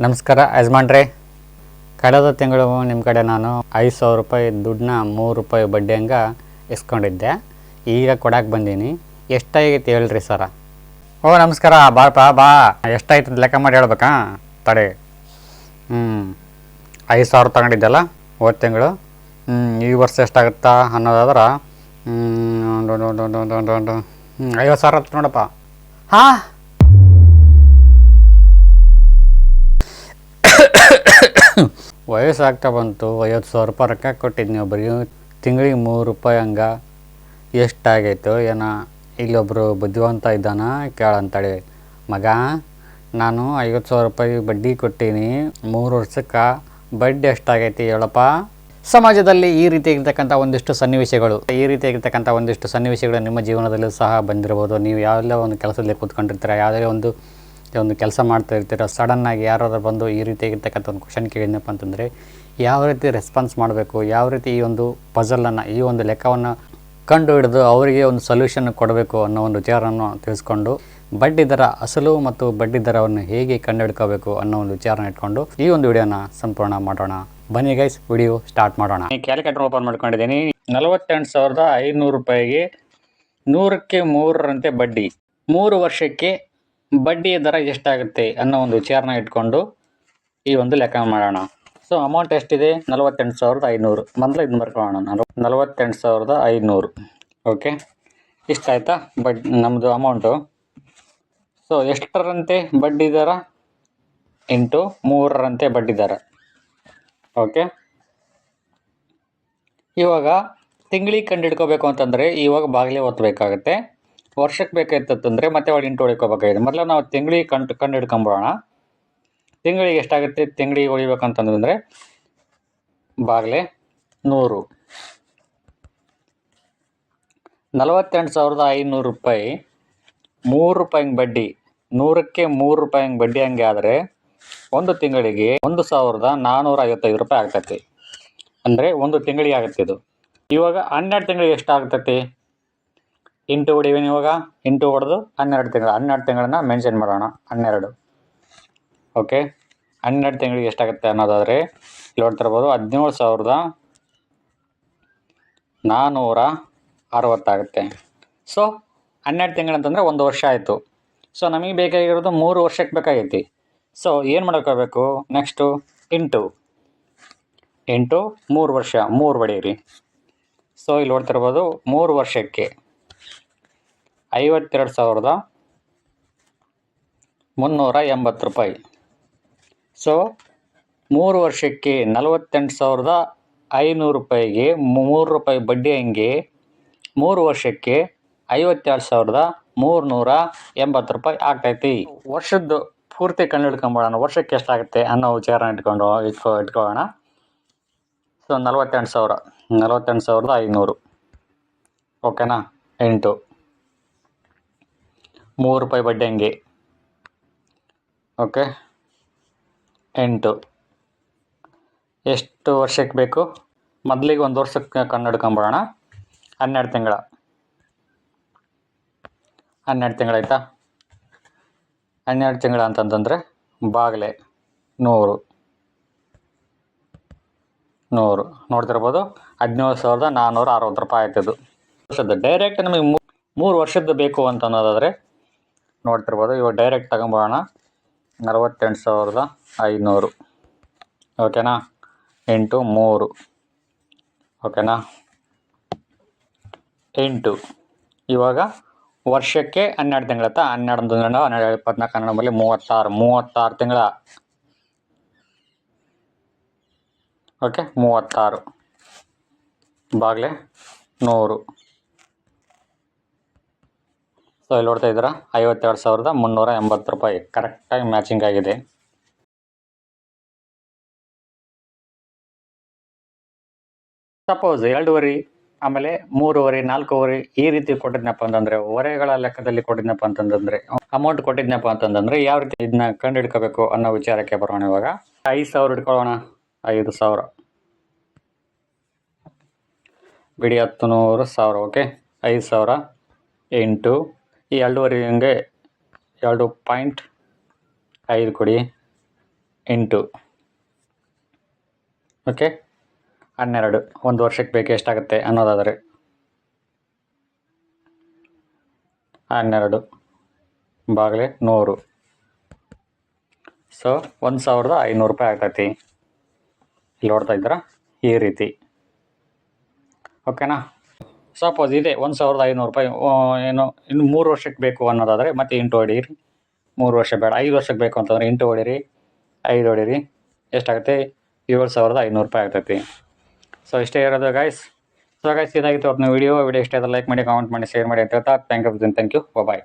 ನಮಸ್ಕಾರ, ಯಜಮಾನ್ರೆ. ಕಳೆದ ತಿಂಗಳು ನಿಮ್ಮ ಕಡೆ ನಾನು ಐದು ಸಾವಿರ ರೂಪಾಯಿ ದುಡ್ಡನ್ನ ಮೂರು ರೂಪಾಯಿ ಬಡ್ಡಿ ಹಂಗೆ ಇಸ್ಕೊಂಡಿದ್ದೆ. ಈಗ ಕೊಡಕ್ಕೆ ಬಂದೀನಿ. ಎಷ್ಟಾಗೈತಿ ಹೇಳ್ರಿ ಸರ? ಓ, ನಮಸ್ಕಾರ ಬಾಪ ಬಾ. ಎಷ್ಟಾಯ್ತದ ಲೆಕ್ಕ ಮಾಡಿ ಹೇಳ್ಬೇಕಾ? ತಡೆ. ಹ್ಞೂ ಐದು ಸಾವಿರ ತಗೊಂಡಿದ್ದಲ್ಲ ಹೋದ ತಿಂಗಳು. ಈ ವರ್ಷ ಎಷ್ಟಾಗುತ್ತಾ ಅನ್ನೋದಾದ್ರೆ ಐವತ್ತು ಸಾವಿರ ನೋಡಪ್ಪ. ಹಾಂ? ವಯಸ್ಸಾಗ್ತಾ ಬಂತು, ಐವತ್ತು ಸಾವಿರ ರೂಪಾಯಿ ರೊಕ್ಕ ಕೊಟ್ಟಿದ್ದು ನೀವು ತಿಂಗಳಿಗೆ ಮೂರು ರೂಪಾಯಿ ಹಂಗೆ. ಎಷ್ಟಾಗೈತು ಏನೋ ಇಲ್ಲೊಬ್ಬರು ಬುದ್ಧಿವಂತ ಇದ್ದಾನ ಕೇಳಂತೇಳಿ. ಮಗ, ನಾನು ಐವತ್ತು ಸಾವಿರ ರೂಪಾಯಿ ಬಡ್ಡಿ ಕೊಟ್ಟೀನಿ, ಮೂರು ವರ್ಷಕ್ಕೆ ಬಡ್ಡಿ ಎಷ್ಟಾಗೈತಿ ಹೇಳಪ್ಪ. ಸಮಾಜದಲ್ಲಿ ಈ ರೀತಿಯಾಗಿರ್ತಕ್ಕಂಥ ಒಂದಿಷ್ಟು ಸನ್ನಿವೇಶಗಳು, ಈ ರೀತಿಯಾಗಿರ್ತಕ್ಕಂಥ ಒಂದಿಷ್ಟು ಸನ್ನಿವೇಶಗಳು ನಿಮ್ಮ ಜೀವನದಲ್ಲೂ ಸಹ ಬಂದಿರ್ಬೋದು ನೀವು ಯಾವೆಲ್ಲ ಒಂದು ಕೆಲಸದಲ್ಲಿ ಕೂತ್ಕೊಂಡಿರ್ತೀರ, ಯಾವುದೇ ಒಂದು ಒಂದು ಕೆಲಸ ಮಾಡ್ತಾ ಇರ್ತೀರ ಸಡನ್ನಾಗಿ ಯಾರಾದ್ರು ಬಂದು ಈ ರೀತಿಯಾಗಿರ್ತಕ್ಕಂಥ ಒಂದು ಕ್ವಶನ್ ಕೇಳಿದ್ನಪ್ಪ ಅಂತಂದರೆ, ಯಾವ ರೀತಿ ರೆಸ್ಪಾನ್ಸ್ ಮಾಡಬೇಕು, ಯಾವ ರೀತಿ ಈ ಒಂದು ಪಜಲನ್ನು ಈ ಒಂದು ಲೆಕ್ಕವನ್ನು ಕಂಡು ಹಿಡಿದು ಅವರಿಗೆ ಒಂದು ಸೊಲ್ಯೂಷನ್ ಕೊಡಬೇಕು ಅನ್ನೋ ಒಂದು ವಿಚಾರವನ್ನು ತಿಳಿಸ್ಕೊಂಡು, ಬಡ್ಡಿ ದರ ಅಸಲು ಮತ್ತು ಬಡ್ಡಿ ದರವನ್ನು ಹೇಗೆ ಕಂಡುಹಿಡ್ಕೋಬೇಕು ಅನ್ನೋ ಒಂದು ವಿಚಾರನ ಇಟ್ಕೊಂಡು ಈ ಒಂದು ವಿಡಿಯೋನ ಸಂಪೂರ್ಣ ಮಾಡೋಣ. ಬನ್ನಿ ಗೈಸ್ ವಿಡಿಯೋ ಸ್ಟಾರ್ಟ್ ಮಾಡೋಣ. ಕ್ಯಾಲ್ಕುಲೇಟರ್ ಓಪನ್ ಮಾಡ್ಕೊಂಡಿದ್ದೀನಿ. ನಲವತ್ತೆಂಟು ಸಾವಿರದ ಐನೂರು ರೂಪಾಯಿಗೆ ನೂರಕ್ಕೆ ಮೂರರಂತೆ ಬಡ್ಡಿ. ಮೂರು ವರ್ಷಕ್ಕೆ ಬಡ್ಡಿಯ ದರ ಎಷ್ಟಾಗುತ್ತೆ ಅನ್ನೋ ಒಂದು ವಿಚಾರನ ಇಟ್ಕೊಂಡು ಈ ಒಂದು ಲೆಕ್ಕ ಮಾಡೋಣ. ಸೊ ಅಮೌಂಟ್ ಎಷ್ಟಿದೆ? ನಲವತ್ತೆಂಟು ಸಾವಿರದ ಐನೂರು. ಮೊದಲು ಇದನ್ನ ಬರ್ಕೊಳ್ಳೋಣ ನಲ್ವ ನಲವತ್ತೆಂಟು ಸಾವಿರದ ಐನೂರು. ಓಕೆ ಇಷ್ಟಾಯ್ತಾ? ಬಡ್ ನಮ್ಮದು ಅಮೌಂಟು ಸೊ ಎಷ್ಟರಂತೆ ಬಡ್ಡಿ ದರ? ಇಂಟು ಮೂರರಂತೆ ಬಡ್ಡಿ ದರ. ಓಕೆ ಇವಾಗ, ತಿಂಗಳಿಗೆ ಕಂಡು ಹಿಡ್ಕೋಬೇಕು ಅಂತಂದರೆ ಇವಾಗ ಬಾಗಿಲೇ ಒತ್ತಬೇಕಾಗತ್ತೆ ವರ್ಷಕ್ಕೆ ಬೇಕಾಯ್ತಂದ್ರೆ ಮತ್ತೆ ಒಳಗೆ ಇಂಟು ಹೊಡಿಕೋಬೇಕಾಗಿದೆ. ಮೊದಲು ನಾವು ತಿಂಗಳಿಗೆ ಕಂಡು ಕಂಡು ಹಿಡ್ಕೊಂಬಿಡೋಣ. ತಿಂಗಳಿಗೆ ಎಷ್ಟಾಗುತ್ತೆ? ತಿಂಗಳಿಗೆ ಹೊಡಿಬೇಕಂತಂದ್ರೆ ಬಾಗಿಲೆ ನೂರು. ನಲವತ್ತೆಂಟು ಸಾವಿರದ ಐನೂರು ರೂಪಾಯಿ. ಮೂರು ರೂಪಾಯಿ ಬಡ್ಡಿ. ನೂರಕ್ಕೆ ಮೂರು ರೂಪಾಯಿ ಬಡ್ಡಿ ಹಂಗೆ ಆದರೆ ಒಂದು ತಿಂಗಳಿಗೆ ಒಂದು ಸಾವಿರದ ನಾನ್ನೂರ ಐವತ್ತೈದು ರೂಪಾಯಿ ಆಗ್ತೈತಿ. ಅಂದರೆ ಒಂದು ತಿಂಗಳಿಗೆ ಆಗುತ್ತೆ ಇದು. ಇವಾಗ ಹನ್ನೆರಡು ತಿಂಗಳಿಗೆ ಎಷ್ಟು ಆಗ್ತೈತಿ ಇಂಟು ಹೊಡಿವೇನು ಇವಾಗ? ಇಂಟು ಹೊಡೆದು ಹನ್ನೆರಡು ತಿಂಗಳು, ಹನ್ನೆರಡು ತಿಂಗಳನ್ನ ಮೆನ್ಷನ್ ಮಾಡೋಣ. ಹನ್ನೆರಡು. ಓಕೆ ಹನ್ನೆರಡು ತಿಂಗಳಿಗೆ ಎಷ್ಟಾಗುತ್ತೆ ಅನ್ನೋದಾದರೆ, ಇಲ್ಲಿ ನೋಡ್ತಿರ್ಬೋದು ಹದಿನೇಳು ಸಾವಿರದ ನಾನ್ನೂರ ಅರವತ್ತಾಗುತ್ತೆ. ಸೊ ಹನ್ನೆರಡು ತಿಂಗಳು ಅಂತಂದರೆ ಒಂದು ವರ್ಷ ಆಯಿತು. ಸೊ ನಮಗೆ ಬೇಕಾಗಿರೋದು ಮೂರು ವರ್ಷಕ್ಕೆ ಬೇಕಾಗೈತಿ. ಸೊ ಏನು ಮಾಡ್ಕೋಬೇಕು ನೆಕ್ಸ್ಟು ಇಂಟು ಇಂಟು ಮೂರು ವರ್ಷ, ಮೂರು ಬಡೀರಿ ಸೊ ಇಲ್ಲಿ ನೋಡ್ತಿರ್ಬೋದು ಮೂರು ವರ್ಷಕ್ಕೆ. ಐವತ್ತೆರಡು ಸಾವಿರದ ಮುನ್ನೂರ ಎಂಬತ್ತು ರೂಪಾಯಿ. ಸೊ ಮೂರು ವರ್ಷಕ್ಕೆ ನಲವತ್ತೆಂಟು ಸಾವಿರದ ಐನೂರು ರೂಪಾಯಿಗೆ ಮೂರು ರೂಪಾಯಿ ಬಡ್ಡಿ ಹಂಗೆ ಮೂರು ವರ್ಷಕ್ಕೆ ಐವತ್ತೆರಡು ಸಾವಿರದ ಮೂರುನೂರ ಎಂಬತ್ತು ರೂಪಾಯಿ ಆಗ್ತೈತಿ. ವರ್ಷದ್ದು ಪೂರ್ತಿ ಕಂಡು ಹಿಡ್ಕೊಂಬೋಣ ವರ್ಷಕ್ಕೆ ಎಷ್ಟಾಗುತ್ತೆ ಅನ್ನೋ ವಿಚಾರ ಇಟ್ಕೊಂಡು ಇಟ್ಕೊ, ಇಟ್ಕೊಳ್ಳೋಣ. ಸೊ ನಲವತ್ತೆಂಟು ಸಾವಿರ, ನಲವತ್ತೆಂಟು ಸಾವಿರದ ಐನೂರು. ಓಕೆನಾ ಎಂಟು. ಮೂರು ರೂಪಾಯಿ ಬಡ್ಡಿ ಹಂಗೆ. ಓಕೆ ಎಂಟು. ಎಷ್ಟು ವರ್ಷಕ್ಕೆ ಬೇಕು? ಮೊದಲಿಗೆ ಒಂದು ವರ್ಷಕ್ಕೆ ಕಣ್ಣು ಹಿಡ್ಕೊಂಬಿಡೋಣ ಹನ್ನೆರಡು ತಿಂಗಳ. ಹನ್ನೆರಡು ತಿಂಗಳಾಯ್ತಾ ಹನ್ನೆರಡು ತಿಂಗಳ ಅಂತಂತಂದರೆ ಬಾಗಿಲೆ, ನೂರು. ನೂರು. ನೋಡ್ತಿರ್ಬೋದು? ಹದಿನೇಳು ಸಾವಿರದ ನಾನ್ನೂರ ಅರವತ್ತು ರೂಪಾಯಿ ಆಯ್ತದು ವರ್ಷದ ಡೈರೆಕ್ಟ್ ನಮಗೆ ಮೂರು ವರ್ಷದ್ದು ಬೇಕು ಅಂತ ಅನ್ನೋದಾದರೆ ನೋಡ್ತಿರ್ಬೋದು. ಇವಾಗ ಡೈರೆಕ್ಟ್ ತಗೊಂಬೋಣ ನಲವತ್ತೆಂಟು ಸಾವಿರದ ಐನೂರು. ಓಕೆನಾ? ಎಂಟು, ಮೂರು. ಓಕೆನಾ? ಎಂಟು. ಇವಾಗ ವರ್ಷಕ್ಕೆ ಹನ್ನೆರಡು ತಿಂಗಳ ಹನ್ನೆರಡು ತಿಂಗಳ, ಹನ್ನೆರಡು ಇಪ್ಪತ್ನಾಲ್ಕು ಹನ್ನೆರಡು ಮೂವತ್ತಾರು ಮೂವತ್ತಾರು ತಿಂಗಳ. ಓಕೆ, ಮೂವತ್ತಾರು. ಬಾಗಿಲೆ, ನೂರು. ಸೊ ಇಲ್ಲಿ ನೋಡ್ತಾ ಇದ್ದೀರಾ? ಐವತ್ತೆರಡು ಸಾವಿರದ ಮುನ್ನೂರ ಎಂಬತ್ತು ರೂಪಾಯಿ. ಕರೆಕ್ಟಾಗಿ ಮ್ಯಾಚಿಂಗ್ ಆಗಿದೆ. ಸಪೋಸ್ ಎರಡೂವರೆ, ಆಮೇಲೆ ಮೂರುವರೆ, ನಾಲ್ಕೂವರೆ ಈ ರೀತಿ ಕೊಟ್ಟಿದ್ನಪ್ಪ ಅಂತಂದರೆ, ಹೊರೆಗಳ ಲೆಕ್ಕದಲ್ಲಿ ಕೊಟ್ಟಿದ್ನಪ್ಪ ಅಂತಂದ್ರೆ ಅಮೌಂಟ್ ಕೊಟ್ಟಿದ್ನಪ್ಪ ಅಂತಂದ್ರೆ ಯಾವ ರೀತಿ ಇದನ್ನ ಕಂಡು ಹಿಡ್ಕೋಬೇಕು ಅನ್ನೋ ವಿಚಾರಕ್ಕೆ ಬರೋಣ ಇವಾಗ. ಐದು ಸಾವಿರ ಇಟ್ಕೊಳ್ಳೋಣ. ಐದು ಸಾವಿರ. ಬಿಡಿ ಹತ್ತು ನೂರು ಸಾವಿರ ಓಕೆ ಐದು ಸಾವಿರ ಎಂಟು ಈ ಎರಡೂವರೆ ಹಂಗೆ ಎರಡು ಪಾಯಿಂಟ್ ಐದು ಕೊಡಿ ಎಂಟು. ಓಕೆ? ಹನ್ನೆರಡು. ಒಂದು ವರ್ಷಕ್ಕೆ ಬೇಕು ಎಷ್ಟಾಗುತ್ತೆ ಅನ್ನೋದಾದರೆ. ಹನ್ನೆರಡು ಬಾಗಿಲೆ ನೂರು. ಸೊ ಒಂದು ಸಾವಿರದ ಐನೂರು ರೂಪಾಯಿ ಆಗ್ತೈತಿ. ಇಲ್ಲಿ ನೋಡ್ತಾ ಇದ್ದೀರಾ? ಈ ರೀತಿ. ಓಕೆನಾ ಸಪೋಸ್ ಇದೆ, ಒಂದು ಸಾವಿರದ ಐನೂರು ರೂಪಾಯಿ ಏನು, ಇನ್ನು ಮೂರು ವರ್ಷಕ್ಕೆ ಬೇಕು ಅನ್ನೋದಾದರೆ ಮತ್ತೆ ಇಂಟು ಹೊಡೀರಿ. ಮೂರು ವರ್ಷ ಬೇಡ, ಐದು ವರ್ಷಕ್ಕೆ ಬೇಕು ಅಂತಂದರೆ ಇಂಟು ಹೊಡೀರಿ, ಐದು ಹೊಡೀರಿ, ಎಷ್ಟಾಗುತ್ತೆ? ಏಳು ಸಾವಿರದ ಐನೂರು ರೂಪಾಯಿ ಆಗ್ತೈತಿ. ಸೊ ಇಷ್ಟೇ ಇರೋದು ಗಾಯ್ಸ್ ಸೊ ಗಾಯ್ಸ್ ಇದಾಗಿತ್ತು ಅವ್ರನ್ನ ವೀಡಿಯೋ ವೀಡಿಯೋ ಇಷ್ಟ ಲೈಕ್ ಮಾಡಿ ಕಾಮೆಂಟ್ ಮಾಡಿ ಶೇರ್ ಮಾಡಿ ಅಂತ ಹೇಳ್ತಾ thank you thank you bye